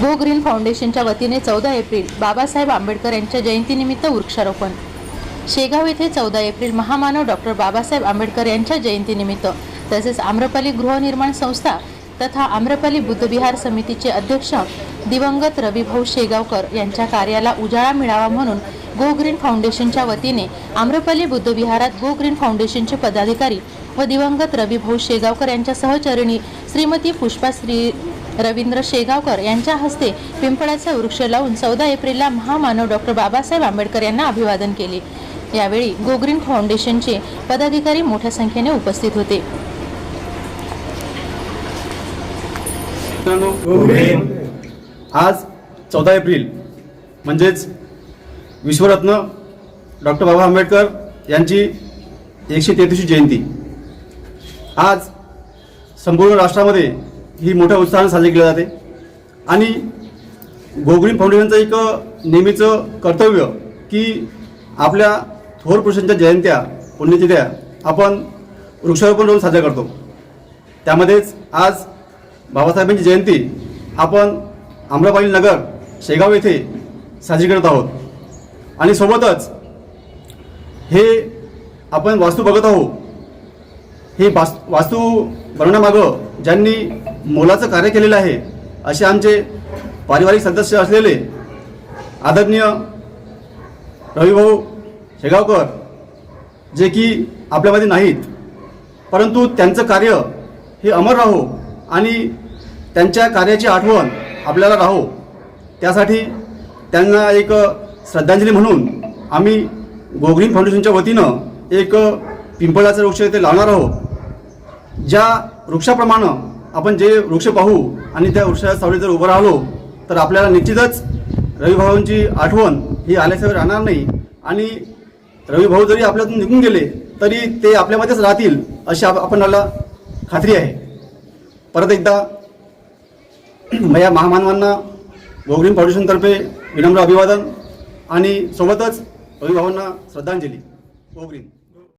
Go green फाउंडेशनच्या वतीने चौदा एप्रिल बाबासाहेब आंबेडकर यांच्या जयंतीनिमित्त वृक्षारोपण. शेगाव येथे चौदा एप्रिल महामानव डॉक्टर बाबासाहेब आंबेडकर यांच्या जयंतीनिमित्त तसेच आम्रपाली गृहनिर्माण संस्था तथा आम्रपाली बुद्धविहार समितीचे अध्यक्ष दिवंगत रविभाऊ शेगावकर यांच्या कार्याला उजाळा मिळावा म्हणून गो ग्रीन फाउंडेशनच्या वतीने आम्रपाली बुद्धविहारात गो ग्रीन फाउंडेशनचे पदाधिकारी व दिवंगत रविभाऊ शेगावकर यांच्या सहचरिणी श्रीमती पुष्पा श्री रवींद्र शेगावकर यांच्या हस्ते पिंपळाचा वृक्ष लावून चौदा एप्रिलला महामानव डॉक्टर बाबासाहेब आंबेडकर यांना अभिवादन केले. यावेळी गोग्रीन फाउंडेशनचे पदाधिकारी मोठ्या संख्येने उपस्थित होते. आज चौदा एप्रिल म्हणजेच विश्वरत्न डॉक्टर बाबा आंबेडकर यांची एकशे तेहतीसशी जयंती. आज संपूर्ण राष्ट्रामध्ये ही मोठ्या उत्साहाने साजरी केली जाते. आणि गोगरीन फाउंडेशनचं एक नेहमीचं कर्तव्य की आपल्या थोर पुरुषांच्या जयंत्या पुण्यतिथ्या आपण वृक्षारोपण करून साजरा करतो. त्यामध्येच आज बाबासाहेबांची जयंती आपण आम्रपाली नगर शेगाव येथे साजरी करत आहोत. आणि सोबतच हे आपण वास्तू बघत आहोत. हे वास्तू बनवण्यामागं ज्यांनी मोलाचं कार्य केलेलं आहे. असे आमचे पारिवारिक सदस्य असलेले आदरणीय रविभाऊ शेगावकर जे की आपल्यामध्ये नाहीत परंतु त्यांचं कार्य हे अमर राहो आणि त्यांच्या कार्याची आठवण आपल्याला राहो. त्यासाठी त्यांना एक श्रद्धांजली म्हणून आम्ही गोग्रीन फाउंडेशनच्या वतीनं एक पिंपळाचं वृक्ष इथे लावणार आहोत. ज्या वृक्षाप्रमाणे आपण जे वृक्ष पाहू आणि त्या वृक्षाच्या सावलीत जर उभं राहिलो तर आपल्याला निश्चितच रविभाऊंची आठवण ही आल्याशिवाय राहणार नाही. आणि रविभाऊ जरी आपल्यातून निघून गेले तरी ते आपल्यामध्येच राहतील अशी आप- आपणाला खात्री आहे. परत एकदा या महामानवांना गोग्रीन फाउंडेशनतर्फे विनम्र अभिवादन आणि सोबतच रविभाऊंना श्रद्धांजली. गोग्रीन